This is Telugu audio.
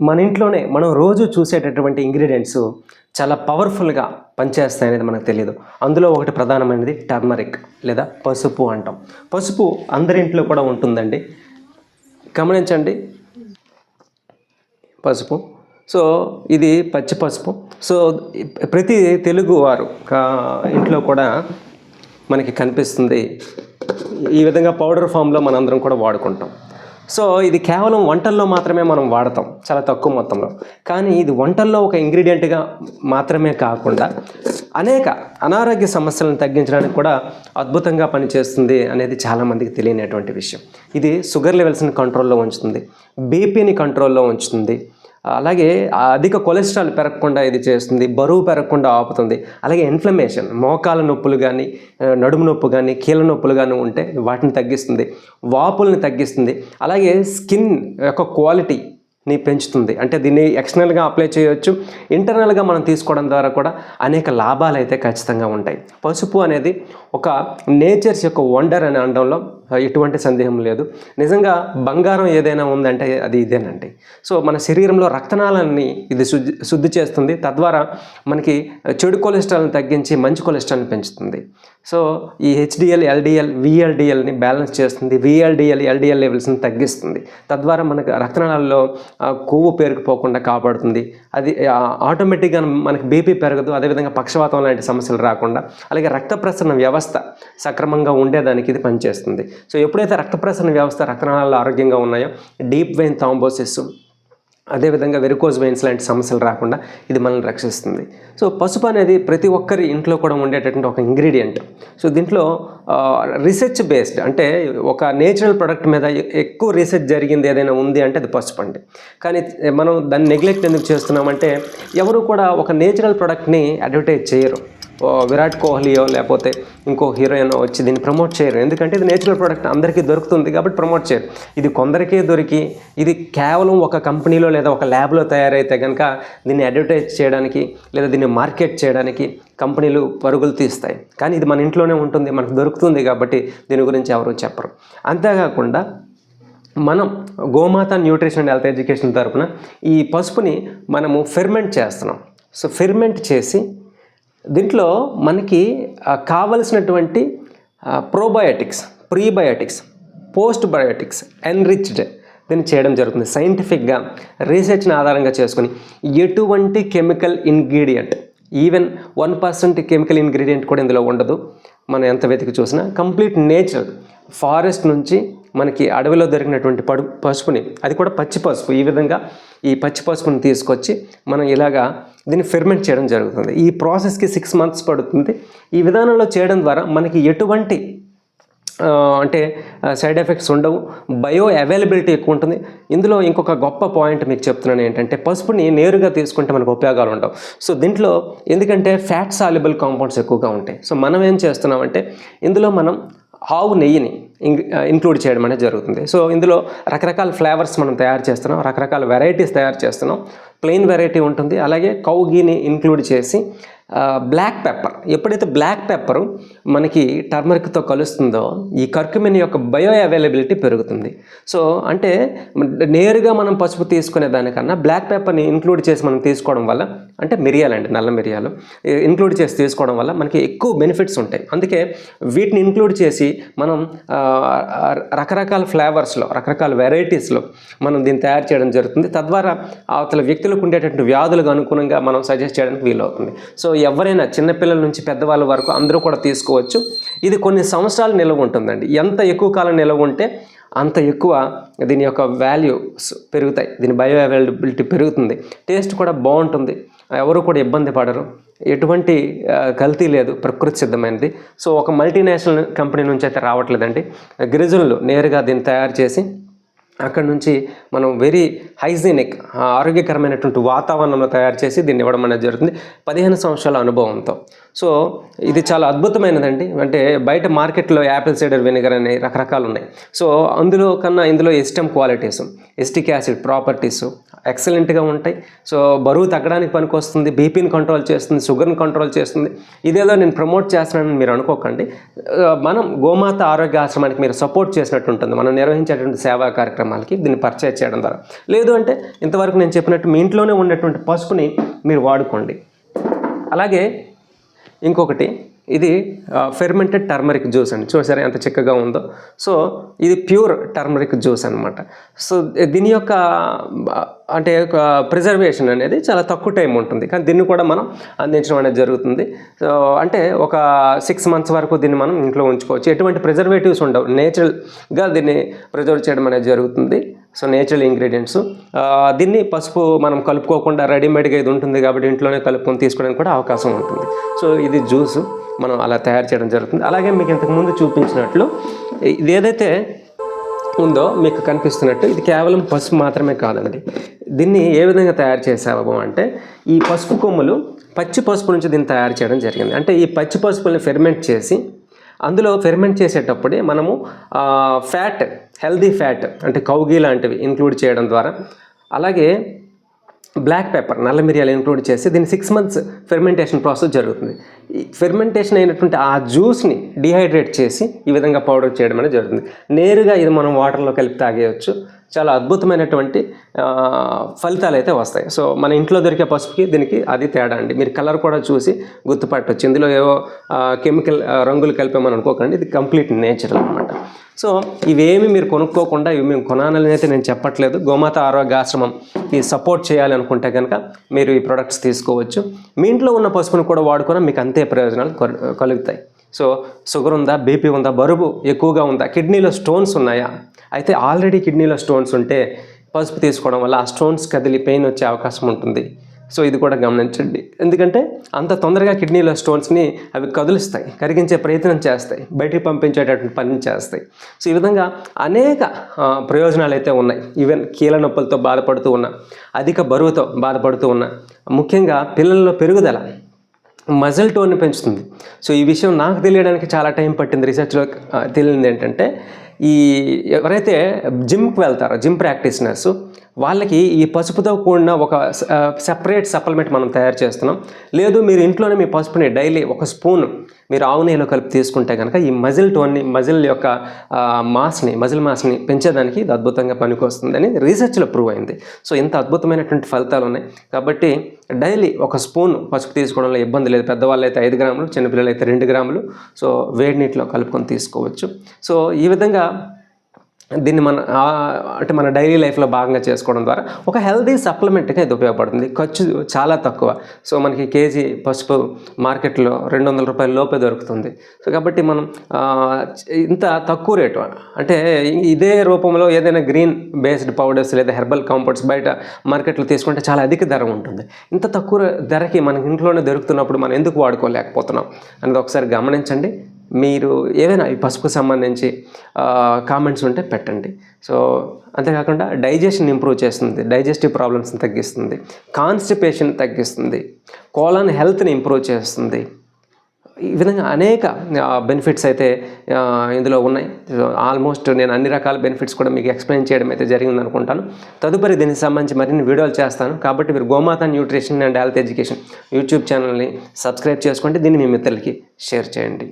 మన ఇంట్లోనే మనం రోజు చూసేటటువంటి ఇంగ్రీడియంట్స్ చాలా పవర్ఫుల్గా పనిచేస్తాయి అనేది మనకు తెలియదు అందులో ఒకటి ప్రధానమైనది టర్మరిక్ లేదా పసుపు అంటాం. పసుపు అందరి ఇంట్లో కూడా ఉంటుందండి. గమనించండి. పసుపు. సో ఇది పచ్చి పసుపు. సో ప్రతి తెలుగు వారు ఇంట్లో కూడా మనకి కనిపిస్తుంది. ఈ విధంగా పౌడర్ ఫామ్లో మనందరం కూడా వాడుకుంటాం. సో ఇది కేవలం వంటల్లో మాత్రమే మనం వాడతాం చాలా తక్కువ మొత్తంలో. కానీ ఇది వంటల్లో ఒక ఇంగ్రీడియంట్గా మాత్రమే కాకుండా అనేక అనారోగ్య సమస్యలను తగ్గించడానికి కూడా అద్భుతంగా పనిచేస్తుంది అనేది చాలామందికి తెలియనటువంటి విషయం. ఇది షుగర్ లెవెల్స్ని కంట్రోల్లో ఉంచుతుంది బీపీని కంట్రోల్లో ఉంచుతుంది అలాగే అధిక కొలెస్ట్రాల్ పెరగకుండా ఇది చేస్తుంది బరువు పెరగకుండా ఆపుతుంది. అలాగే ఇన్ఫ్లమేషన్ మోకాల నొప్పులు కానీ నడుము నొప్పు కానీ కీళ్ళ నొప్పులు కానీ ఉంటే వాటిని తగ్గిస్తుంది వాపుల్ని తగ్గిస్తుంది. అలాగే స్కిన్ యొక్క క్వాలిటీ ని పెంచుతుంది. అంటే దీన్ని ఎక్స్టర్నల్గా అప్లై చేయొచ్చు. ఇంటర్నల్గా మనం తీసుకోవడం ద్వారా కూడా అనేక లాభాలు అయితే ఖచ్చితంగా ఉంటాయి. పసుపు అనేది ఒక నేచర్స్ యొక్క వండర్ అని అనడంలో ఎటువంటి సందేహం లేదు. నిజంగా బంగారం ఏదైనా ఉందంటే అది ఇదేనండి. సో మన శరీరంలో రక్తనాళాన్ని ఇది శుద్ధి శుద్ధి చేస్తుంది. తద్వారా మనకి చెడు కొలెస్ట్రాల్ని తగ్గించి మంచి కొలెస్ట్రాల్ని పెంచుతుంది. సో ఈ హెచ్డిఎల్ ఎల్డిఎల్ విఎల్డిఎల్ని బ్యాలెన్స్ చేస్తుంది. విఎల్డిఎల్ ఎల్డిఎల్ లెవెల్స్ని తగ్గిస్తుంది. తద్వారా మనకు రక్తనాళాల్లో కొవ్వు పేరుకుపోకుండా కాపాడుతుంది. అది ఆటోమేటిక్గా మనకి బీపీ పెరగదు. అదేవిధంగా పక్షవాతం లాంటి సమస్యలు రాకుండా అలాగే రక్త ప్రసరణ వ్యవస్థ సక్రమంగా ఉండేదానికి ఇది పనిచేస్తుంది. సో ఎప్పుడైతే రక్త ప్రసరణ వ్యవస్థ రక్తనాళాలు ఆరోగ్యంగా ఉన్నాయో డీప్ వెయిన్ థాంబోసిస్ అదేవిధంగా వెరికోజ్ వెయిన్స్ లాంటి సమస్యలు రాకుండా ఇది మనల్ని రక్షిస్తుంది. సో పసుపు అనేది ప్రతి ఒక్కరి ఇంట్లో కూడా ఉండేటటువంటి ఒక ఇంగ్రీడియంట్ సో దీంట్లో రీసెర్చ్ బేస్డ్ అంటే ఒక నేచురల్ ప్రొడక్ట్ మీద ఎక్కువ రీసెర్చ్ జరిగింది ఏదైనా ఉంది అంటే అది పసుపు అండి. కానీ మనం దాన్ని నెగ్లెక్ట్ ఎందుకు చేస్తున్నామంటే ఎవరు కూడా ఒక నేచురల్ ప్రొడక్ట్ని అడ్వర్టైజ్ చేయరు. విరాట్ కోహ్లీయో లేకపోతే ఇంకో హీరోయిన్ వచ్చి దీన్ని ప్రమోట్ చేయరు. ఎందుకంటే ఇది నేచురల్ ప్రోడక్ట్ అందరికీ దొరుకుతుంది కాబట్టి ప్రమోట్ చేయరు. ఇది కొందరికే దొరికి ఇది కేవలం ఒక కంపెనీలో లేదా ఒక ల్యాబ్లో తయారైతే కనుక దీన్ని అడ్వర్టైజ్ చేయడానికి లేదా దీన్ని మార్కెట్ చేయడానికి కంపెనీలు పరుగులు తీస్తాయి. కానీ ఇది మన ఇంట్లోనే ఉంటుంది మనకు దొరుకుతుంది కాబట్టి దీని గురించి ఎవరు చెప్పరు. అంతేకాకుండా మనం గోమాత న్యూట్రిషన్ అండ్ హెల్త్ ఎడ్యుకేషన్ తరఫున ఈ పసుపుని మనము ఫెర్మెంట్ చేస్తున్నాం. సో ఫెర్మెంట్ చేసి దీంట్లో మనకి కావలసినటువంటి probiotics prebiotics postbiotics enriched దీన్ని చేయడం జరుగుతుంది. సైంటిఫిక్గా రీసెర్చ్ని ఆధారంగా చేసుకొని ఎటువంటి chemical ingredient even one percent chemical ingredient కూడా ఇందులో ఉండదు. మనం ఎంత వెతికి చూసినా కంప్లీట్ నేచర్ ఫారెస్ట్ నుంచి మనకి అడవిలో దొరికినటువంటి పడు పసుపుని అది కూడా పచ్చి పసుపు. ఈ విధంగా ఈ పచ్చి పసుపుని తీసుకొచ్చి మనం ఇలాగా దీన్ని ఫెర్మెంట్ చేయడం జరుగుతుంది. ఈ ప్రాసెస్కి సిక్స్ మంత్స్ పడుతుంది. ఈ విధానంలో చేయడం ద్వారా మనకి ఎటువంటి అంటే సైడ్ ఎఫెక్ట్స్ ఉండవు. బయో అవైలబిలిటీ ఎక్కువ ఉంటుంది. ఇందులో ఇంకొక గొప్ప పాయింట్ మీకు చెప్తున్నాను ఏంటంటే పసుపుని నేరుగా తీసుకుంటే మనకు ఉపయోగాలు ఉండవు. సో దీంట్లో ఎందుకంటే ఫ్యాట్ సాల్యుబుల్ కాంపౌండ్స్ ఎక్కువగా ఉంటాయి. సో మనం ఏం చేస్తున్నామంటే ఇందులో మనం ఆవు నెయ్యిని ఇంక్లూడ్ చేయడం అనేది జరుగుతుంది. సో ఇందులో రకరకాల ఫ్లేవర్స్ మనం తయారు చేస్తున్నాం రకరకాల వెరైటీస్ తయారు చేస్తున్నాం. ప్లెయిన్ వెరైటీ ఉంటుంది. అలాగే కౌ గీని ఇంక్లూడ్ చేసి బ్లాక్ పెప్పర్ ఎప్పుడైతే బ్లాక్ పెప్పర్ మనకి టర్మరిక్తో కలుస్తుందో ఈ కర్క్యుమిన్ యొక్క బయో అవైలబిలిటీ పెరుగుతుంది. సో అంటే నేరుగా మనం పసుపు తీసుకునే దానికన్నా బ్లాక్ పెప్పర్ని ఇంక్లూడ్ చేసి మనం తీసుకోవడం వల్ల అంటే మిరియాలండి నల్ల మిరియాలు ఇంక్లూడ్ చేసి తీసుకోవడం వల్ల మనకి ఎక్కువ బెనిఫిట్స్ ఉంటాయి. అందుకే వీటిని ఇంక్లూడ్ చేసి మనం రకరకాల ఫ్లేవర్స్లో రకరకాల వెరైటీస్లో మనం దీన్ని తయారు చేయడం జరుగుతుంది. తద్వారా అవతల వ్యక్తులకు ఉండేటటువంటి వ్యాధులకు అనుగుణంగా మనం సజెస్ట్ చేయడానికి వీలవుతుంది. సో ఎవరైనా చిన్నపిల్లల నుంచి పెద్దవాళ్ళ వరకు అందరూ కూడా తీసుకోవచ్చు. ఇది కొన్ని సంవత్సరాలు నిల్వ ఉంటుందండి. ఎంత ఎక్కువ కాలం నిల్వ ఉంటే అంత ఎక్కువ దీని యొక్క వాల్యూస్ పెరుగుతాయి. దీని బయో అవైలబిలిటీ పెరుగుతుంది. టేస్ట్ కూడా బాగుంటుంది. ఎవరు కూడా ఇబ్బంది పడరు. ఎటువంటి కల్తీ లేదు. ప్రకృతి సిద్ధమైనది. సో ఒక మల్టీనేషనల్ కంపెనీ నుంచి అయితే రావట్లేదండి. గిరిజనులు నేరుగా దీన్ని తయారు చేసి అక్కడ నుంచి మనం వెరీ హైజీనిక్ ఆరోగ్యకరమైనటువంటి వాతావరణంలో తయారు చేసి దీన్ని ఇవ్వడం అనేది జరుగుతుంది. పదిహేను సంవత్సరాల అనుభవంతో. సో ఇది చాలా అద్భుతమైనదండి. అంటే బయట మార్కెట్లో యాపిల్ సైడర్ వెనిగర్ అనే రకరకాలు ఉన్నాయి సో అందులో కన్నా ఇందులో ఎస్టమ్ క్వాలిటీస్ ఎస్టిక్ యాసిడ్ ప్రాపర్టీస్ ఎక్సలెంట్గా ఉంటాయి. సో బరువు తగ్గడానికి పనికొస్తుంది బీపీని కంట్రోల్ చేస్తుంది షుగర్ని కంట్రోల్ చేస్తుంది. ఇదేదో నేను ప్రమోట్ చేస్తున్నానని మీరు అనుకోకండి. మనం గోమాత ఆరోగ్య ఆశ్రమానికి మీరు సపోర్ట్ చేసినట్టు ఉంటుంది. మనం నిర్వహించేటువంటి సేవా కార్యక్రమాలకి దీన్ని పర్చేజ్ చేయడం ద్వారా. లేదు అంటే ఇంతవరకు నేను చెప్పినట్టు మీ ఇంట్లోనే ఉన్నటువంటి పసుపుని మీరు వాడుకోండి. అలాగే ఇంకొకటి ఇది ఫెర్మెంటెడ్ టర్మరిక్ జ్యూస్ అండి. చూసారా ఎంత చిక్కగా ఉందో? సో ఇది ప్యూర్ టర్మరిక్ జ్యూస్ అనమాట సో దీని యొక్క అంటే ఒక ప్రిజర్వేషన్ అనేది చాలా తక్కువ టైం ఉంటుంది. కానీ దీన్ని కూడా మనం అందించడం అనేది జరుగుతుంది. సో అంటే ఒక సిక్స్ మంత్స్ వరకు దీన్ని మనం ఇంట్లో ఉంచుకోవచ్చు. ఎటువంటి ప్రిజర్వేటివ్స్ ఉండవు. నేచురల్గా దీన్ని ప్రిజర్వ్ చేయడం అనేది జరుగుతుంది. సో నేచురల్ ఇంగ్రీడియంట్స్ దీన్ని పసుపు మనం కలుపుకోకుండా రెడీమేడ్గా ఇది ఉంటుంది కాబట్టి ఇంట్లోనే కలుపుకొని తీసుకోవడానికి కూడా అవకాశం ఉంటుంది. సో ఇది జ్యూస్ మనం అలా తయారు చేయడం జరుగుతుంది. అలాగే మీకు ఇంతకుముందు చూపించినట్లు ఇది ఏదైతే ఉందో మీకు కనిపిస్తున్నట్టు ఇది కేవలం పసుపు మాత్రమే కాదండి. దీన్ని ఏ విధంగా తయారు చేసాము అంటే ఈ పసుపు కొమ్ములు పచ్చి పసుపు నుంచి దీన్ని తయారు చేయడం జరిగింది. అంటే ఈ పచ్చి పసుపుల్ని ఫెర్మెంట్ చేసి అందులో ఫెర్మెంట్ చేసేటప్పుడే మనము ఫ్యాట్ హెల్దీ ఫ్యాట్ అంటే కౌగి లాంటివి ఇంక్లూడ్ చేయడం ద్వారా అలాగే బ్లాక్ పెప్పర్ నల్ల మిరియాలు ఇంక్లూడ్ చేసి దీన్ని సిక్స్ మంత్స్ ఫెర్మెంటేషన్ ప్రాసెస్ జరుగుతుంది. ఫెర్మెంటేషన్ అయినటువంటి ఆ జ్యూస్ని డిహైడ్రేట్ చేసి ఈ విధంగా పౌడర్ చేయడం అనేది జరుగుతుంది. నేరుగా ఇది మనం వాటర్లో కలిపి తాగేయచ్చు. చాలా అద్భుతమైనటువంటి ఫలితాలు అయితే వస్తాయి. సో మన ఇంట్లో దొరికే పసుపుకి దీనికి అది తేడా అండి. మీరు కలర్ కూడా చూసి గుర్తుపట్టవచ్చు ఇందులో ఏవో కెమికల్ రంగులు కలిపామని అనుకోకండి. ఇది కంప్లీట్ నేచురల్ అనమాట సో ఇవేమి మీరు కొనుక్కోకుండా ఇవి మేము కొనాలని అయితే నేను చెప్పట్లేదు. గోమాత ఆరోగ్య ఆశ్రమం ఈ సపోర్ట్ చేయాలనుకుంటే కనుక మీరు ఈ ప్రొడక్ట్స్ తీసుకోవచ్చు. మీ ఇంట్లో ఉన్న పసుపును కూడా వాడుకున్నా మీకు అంతే ప్రయోజనాలు కలుగుతాయి. సో షుగర్ ఉందా బీపీ ఉందా బరువు ఎక్కువగా ఉందా కిడ్నీలో స్టోన్స్ ఉన్నాయా? అయితే ఆల్రెడీ కిడ్నీలో స్టోన్స్ ఉంటే పసుపు తీసుకోవడం వల్ల ఆ స్టోన్స్ కదిలి పెయిన్ వచ్చే అవకాశం ఉంటుంది. సో ఇది కూడా గమనించండి. ఎందుకంటే అంత తొందరగా కిడ్నీలో స్టోన్స్ని అవి కదులుస్తాయి కరిగించే ప్రయత్నం చేస్తాయి బయటికి పంపించేటటువంటి పని చేస్తాయి. సో ఈ విధంగా అనేక ప్రయోజనాలు అయితే ఉన్నాయి. ఈవెన్ కీళ్ళ నొప్పులతో బాధపడుతూ ఉన్న అధిక బరువుతో బాధపడుతూ ఉన్న ముఖ్యంగా పిల్లల్లో పెరుగుదల మజిల్ టోన్ని పెంచుతుంది. సో ఈ విషయం నాకు తెలియడానికి చాలా టైం పట్టింది. రీసెర్చ్లో ఆ, తెలియంది ఏంటంటే ఈ ఎవరైతే జిమ్కి వెళ్తారో జిమ్ ప్రాక్టీషనర్స్ వాళ్ళకి ఈ పసుపుతో కూడిన ఒక సెపరేట్ సప్లిమెంట్ మనం తయారు చేస్తున్నాం. లేదు మీరు ఇంట్లోనే మీ పసుపుని డైలీ ఒక స్పూన్ మీరు ఆవు నెయ్యిలో కలిపి తీసుకుంటే కనుక ఈ మజిల్ టోన్ని మజిల్ యొక్క మాస్ని మజిల్ మాస్ని పెంచేదానికి ఇది అద్భుతంగా పనికొస్తుందని రీసెర్చ్లో ప్రూవ్ అయింది. సో ఇంత అద్భుతమైనటువంటి ఫలితాలు ఉన్నాయి. కాబట్టి డైలీ ఒక స్పూన్ పసుపు తీసుకోవడంలో ఇబ్బంది లేదు. పెద్దవాళ్ళు అయితే ఐదు గ్రాములు చిన్నపిల్లలు అయితే రెండు గ్రాములు. సో వేడి నీటిలో కలుపుకొని తీసుకోవచ్చు. సో ఈ విధంగా దీన్ని మన అంటే మన డైలీ లైఫ్లో భాగంగా చేసుకోవడం ద్వారా ఒక హెల్దీ సప్లిమెంట్గా ఇది ఉపయోగపడుతుంది. ఖర్చు చాలా తక్కువ. సో మనకి కేజీ పసుపు మార్కెట్లో రెండు వందల రూపాయల లోపే దొరుకుతుంది. సో కాబట్టి మనం ఇంత తక్కువ రేటు. అంటే ఇదే రూపంలో ఏదైనా గ్రీన్ బేస్డ్ పౌడర్స్ లేదా హెర్బల్ కాంపౌండ్స్ బయట మార్కెట్లో తీసుకుంటే చాలా అధిక ధర ఉంటుంది. ఇంత తక్కువ ధరకి మనకి ఇంట్లోనే దొరుకుతున్నప్పుడు మనం ఎందుకు వాడుకోలేకపోతున్నాం? అనేది ఒకసారి గమనించండి. మీరు ఏదైనా ఈ పసుపుకు సంబంధించి కామెంట్స్ ఉంటే పెట్టండి. సో అంతేకాకుండా డైజెషన్ ఇంప్రూవ్ చేస్తుంది డైజెస్టివ్ ప్రాబ్లమ్స్ని తగ్గిస్తుంది కాన్స్టిపేషన్ తగ్గిస్తుంది కోలాన్ హెల్త్ని ఇంప్రూవ్ చేస్తుంది. ఈ విధంగా అనేక బెనిఫిట్స్ అయితే ఇందులో ఉన్నాయి. ఆల్మోస్ట్ నేను అన్ని రకాల బెనిఫిట్స్ కూడా మీకు ఎక్స్ప్లెయిన్ చేయడం అయితే జరిగింది అనుకుంటాను. తదుపరి దీనికి సంబంధించి మరిన్ని వీడియోలు చేస్తాను. కాబట్టి మీరు Gomata nutrition and health education YouTube ఛానల్ని సబ్స్క్రైబ్ చేసుకోండి. దీన్ని మీ మిత్రులకి షేర్ చేయండి.